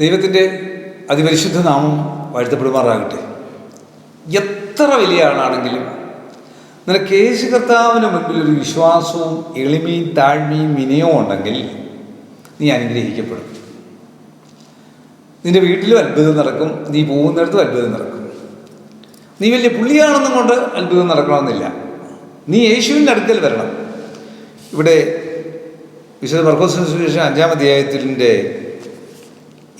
ദൈവത്തിന്റെ അതിപരിശുദ്ധ നാമം വാഴ്ത്തപ്പെടുമാറാകട്ടെ. എത്ര വലിയ ആളാണെങ്കിലും നിനക്ക് യേശു കർത്താവിന് മുൻപിൽ ഒരു വിശ്വാസവും എളിമയും താഴ്മയും വിനയവും ഉണ്ടെങ്കിൽ നീ അനുഗ്രഹിക്കപ്പെടും. നിന്റെ വീട്ടിലും അത്ഭുതം നടക്കും നീ പോകുന്നിടത്തും അത്ഭുതം നടക്കും. നീ വലിയ പുള്ളിയാണെന്നും കൊണ്ട് അത്ഭുതം നടക്കണമെന്നില്ല. നീ യേശുവിന്റെ അടുക്കൽ വരണം. ഇവിടെ വിശുദ്ധ സുവിശേഷം അഞ്ചാം അധ്യായത്തിന്റെ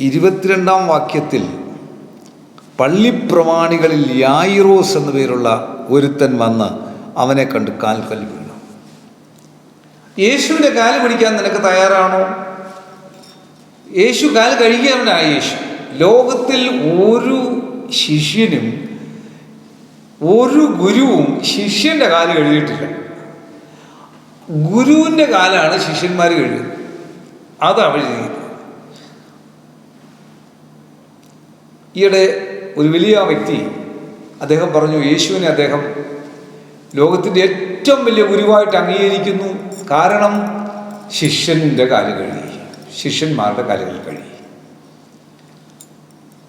ഇരുപത്തിരണ്ടാം വാക്യത്തിൽ പള്ളിപ്രമാണികളിൽ യായിറോസ് എന്ന പേരുള്ള ഒരുത്തൻ വന്ന് അവനെ കണ്ട് കാൽക്കൽ വീണു. യേശുവിന്റെ കാൽ പിടിക്കാൻ നിനക്ക് തയ്യാറാണോ? യേശു കാൽ കഴുകിയവനായ യേശു. ലോകത്തിൽ ഒരു ശിഷ്യനും ഒരു ഗുരുവും ശിഷ്യന്റെ കാൽ കഴുകിയിട്ടില്ല. ഗുരുവിന്റെ കാലാണ് ശിഷ്യന്മാർ കഴുകുന്നത് അതാണ് അവർ ഈയിടെ ഒരു വലിയ വ്യക്തി അദ്ദേഹം പറഞ്ഞു യേശുവിനെ അദ്ദേഹം ലോകത്തിന്റെ ഏറ്റവും വലിയ ഗുരുവായിട്ട് അംഗീകരിക്കുന്നു കാരണം ശിഷ്യന്റെ കാലു കഴുകി ശിഷ്യന്മാരുടെ കാലുകൾ കഴുകി.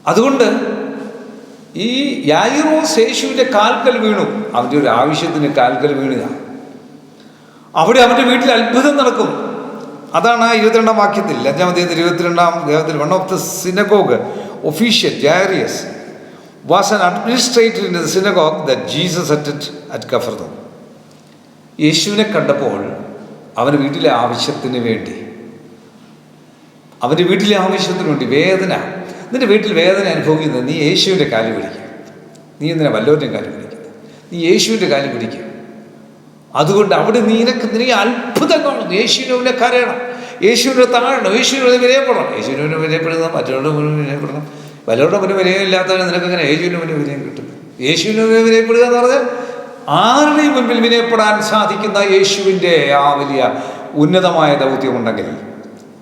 അതുകൊണ്ട് ഈ യായിറോസ് യേശുവിന്റെ കാൽക്കൽ വീണു. അവന്റെ ഒരു ആവശ്യത്തിന് കാൽക്കൽ വീണുക. അവിടെ അവന്റെ വീട്ടിൽ അത്ഭുതം നടക്കും. അതാണ് ഇരുപത്തിരണ്ടാം വാക്യത്തിൽ അഞ്ചാം അധ്യായത്തിൽ ഇരുപത്തിരണ്ടാം ദേവത്തിൽ one of the synagogue official Jairus was an administrator in the synagogue the Jesus at at Capernaum യേശുവിനെ കണ്ടപ്പോൾ അവന് വീട്ടിലെ ആവശ്യത്തിന് വേണ്ടി അവന്റെ വീട്ടിലെ ആവശ്യത്തിന് വേണ്ടി വേദന നിന്റെ വീട്ടിൽ വേദന അനുഭവിക്കുന്നത് നീ യേശുവിന്റെ കാലി പിടിക്കുക നീ എന്തിനാ വല്ലവരുടെയും കാലി പിടിക്കുന്നത്? നീ യേശുവിന്റെ കാലി പിടിക്കുക അതുകൊണ്ട് അവിടെ നിനക്ക് നീ അത്ഭുതം കാണുന്നു യേശുവിനെ കരയണം. യേശുവിനെ താഴണം. യേശുവിനെ വിലയപ്പെടണം. യേശുവിനെ വിലയപ്പെടുന്നത് മറ്റുള്ളവരുടെ മുന്നിൽ വിലയപ്പെടണം. വല്ലവരുടെ മുന്നിൽ വിലയില്ലാത്തവരെ നിനക്ക് അങ്ങനെ യേശുവിന്റെ മുന്നിൽ വിനയം കിട്ടും? യേശുവിനെ മുന്നിൽ എന്ന് പറഞ്ഞാൽ ആരുടെയും മുൻപിൽ വിനയപ്പെടാൻ സാധിക്കുന്ന യേശുവിന്റെ ആ വലിയ ഉന്നതമായ ദൗത്യമുണ്ടെങ്കിൽ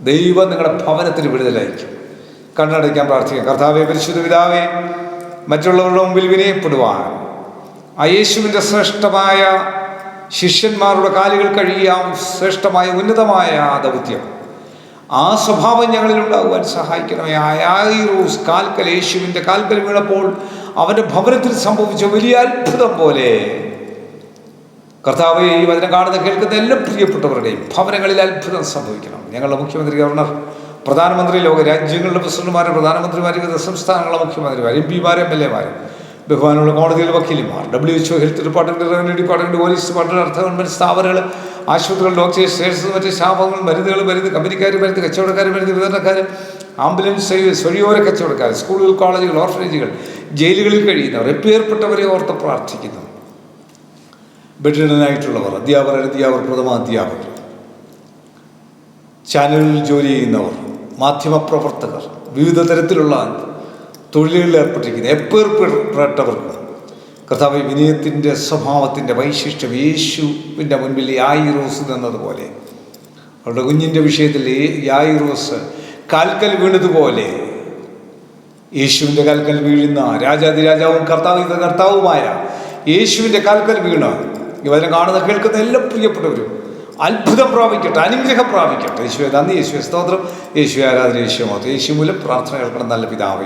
ദൈവം നിങ്ങളുടെ ഭവനത്തിൽ വിടുതലായിരിക്കും. കണ്ണടയ്ക്കാൻ പ്രാർത്ഥിക്കാം. കർത്താവെ പരിശുദ്ധ പിതാവെ മറ്റുള്ളവരുടെ മുമ്പിൽ വിനയപ്പെടുവാൻ ആ യേശുവിന്റെ ശ്രേഷ്ഠമായ ശിഷ്യന്മാരുടെ കാലുകൾ കഴിയാം ശ്രേഷ്ഠമായ ഉന്നതമായ ദൗത്യം. ആ സ്വഭാവം ഞങ്ങളിൽ ഉണ്ടാകുവാൻ സഹായിക്കണമേ. ആയാറൂസ് കാൽക്കൽ യേശുവിന്റെ കാൽക്കൽ വീണപ്പോൾ അവന്റെ ഭവനത്തിൽ സംഭവിച്ച വലിയ അത്ഭുതം പോലെ. കർത്താവ് ഈ വചനം കാണുന്ന കേൾക്കുന്ന എല്ലാ പ്രിയപ്പെട്ടവരുടെയും ഭവനങ്ങളിൽ അത്ഭുതം സംഭവിക്കണം. ഞങ്ങളുടെ മുഖ്യമന്ത്രി ഗവർണർ പ്രധാനമന്ത്രി ലോക രാജ്യങ്ങളുടെ പ്രസിഡന്റുമാരും പ്രധാനമന്ത്രിമാരും സംസ്ഥാനങ്ങളുടെ മുഖ്യമന്ത്രിമാർ എം പിമാരും എം എൽ എമാർ ബഹുമാനുള്ള കോടതിയിലെ വക്കീലിമാർ W H O health department revenue department police department അർത്ഥ ഗവൺമെന്റ് സ്ഥാപനങ്ങൾ ആശുപത്രികൾ ഡോക്ടേഴ്സ് സ്റ്റേഴ്സ് മറ്റ് ശാപങ്ങൾ മരുന്നുകൾ മരുന്ന് കമ്പനിക്കാർ മരുന്ന് കച്ചവടക്കാർ മരുന്ന് വിതരണക്കാർ ആംബുലൻസ് സർവീസ് വഴിയോര കച്ചവടക്കാർ സ്കൂളുകൾ കോളേജുകൾ ഓർഫനേജുകൾ ജയിലുകളിൽ കഴിയുന്നവർ എപ്പേർപ്പെട്ടവരെ ഓർത്ത് പ്രാർത്ഥിക്കുന്നു. ബെഡിഡനായിട്ടുള്ളവർ അധ്യാപകർ അധ്യാപകർ പ്രഥമ അധ്യാപകർ ചാനലിൽ ജോലി ചെയ്യുന്നവർ മാധ്യമപ്രവർത്തകർ വിവിധ തരത്തിലുള്ള തൊഴിലുകളിൽ ഏർപ്പെട്ടിരിക്കുന്ന എപ്പേർപ്പെട്ടവർക്ക് കർത്താവ് വിനയത്തിന്റെ സ്വഭാവത്തിന്റെ വൈശിഷ്ട്യം യേശുവിന്റെ മുൻപിൽ യായിറോസ് എന്നതുപോലെ അവരുടെ കുഞ്ഞിന്റെ വിഷയത്തിൽ യായിറോസ് കാൽക്കൽ വീണതുപോലെ യേശുവിന്റെ കാൽക്കൽ വീഴുന്ന രാജാതിരാജാവും കർത്താവ് കർത്താവുമായ യേശുവിന്റെ കാൽക്കൽ വീണ ഇവരെ കാണുന്ന കേൾക്കുന്ന എല്ലാം പ്രിയപ്പെട്ടവരും അത്ഭുതം പ്രാപിക്കട്ടെ അനുഗ്രഹം പ്രാപിക്കട്ടെ. യേശുവെ നന്ദി. യേശുവെ സ്തോത്രം. യേശു ആരാധന യേശു മാത്രം യേശു മൂലം പ്രാർത്ഥന കേൾക്കണം നല്ല പിതാവേ